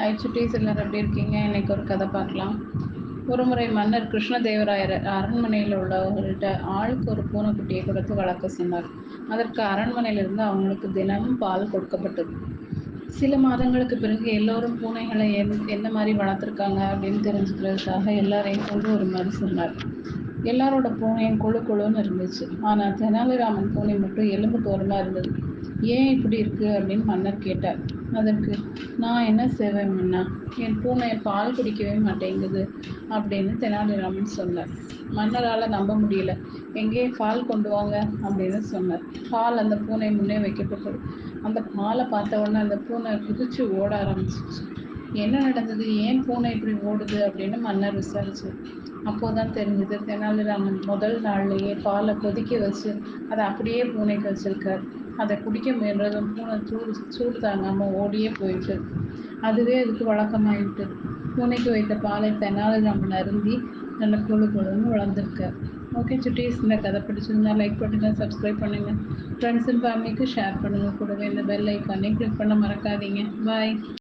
High சுட்டீஸ் எல்லாரும் எப்படி இருக்கீங்க? இன்னைக்கு ஒரு கதை பார்க்கலாம். ஒரு முறை மன்னர் கிருஷ்ணதேவராயர் அரண்மனையில் உள்ளவர்கள்ட்ட ஆளுக்கு ஒரு பூனைக்குட்டியை கொடுத்து வளர்க்க சொன்னார். அதற்கு அரண்மனையிலிருந்து அவங்களுக்கு தினமும் பால் கொடுக்கப்பட்டது. சில மாதங்களுக்கு பிறகு எல்லோரும் பூனைகளை என் என்ன மாதிரி வளர்த்துருக்காங்க அப்படின்னு தெரிஞ்சுக்கிறதுக்காக எல்லாரையும் கொண்டு ஒரு மாதிரி சொன்னார். எல்லாரோட பூனையும் கொழு கொழுன்னு இருந்துச்சு. ஆனால் தெனாலிராமன் பூனை மட்டும் எலும்பு தோரமாக இருந்தது. ஏன் இப்படி இருக்கு? அப்படின்னு மன்னர் கேட்டார். அதற்கு நான் என்ன செய்வேன் மன்னா? என் பூனை பால் குடிக்கவே மாட்டேங்குது அப்படின்னு தெனாலிராமன் சொன்னார். மன்னரால் நம்ப முடியல. எங்கே பால் கொண்டு வாங்க? அப்படின்னு சொன்னார். பால் அந்த பூனை முன்னே வைக்கப்பட்டது. அந்த பாலை பார்த்த உடனே அந்த பூனை குதிச்சு ஓட ஆரம்பிச்சிச்சு. என்ன நடந்தது? ஏன் பூனை இப்படி ஓடுது? அப்படின்னு மன்னர் விசாரிச்சு. அப்போதான் தெரிஞ்சது தெனாலிராமன் முதல் நாள்லயே பாலை கொதிக்க வச்சு அதை அப்படியே பூனைக்கு வச்சிருக்கார் அதை குடிக்க முயன்றதும் பூனை சூடு சூடு தாங்காமல் ஓடியே போயிட்டு அதுவே அதுக்கு வழக்கமாயிட்டு பூனைக்கு வைத்த பாலை தெனாலிராமன் அருந்தி நல்ல குழு குழுன்னு வளர்ந்துருக்கார். ஓகே சுட்டீஸ் இந்த கதை பிடிச்சிருந்தா லைக் பண்ணுங்கள் சப்ஸ்கிரைப் பண்ணுங்கள் ஃப்ரெண்ட்ஸ் அண்ட் ஃபேமிலிக்கு ஷேர் பண்ணுங்கள் கூடவே இந்த பெல் ஐக்கானே கிளிக் பண்ண மறக்காதீங்க. பாய்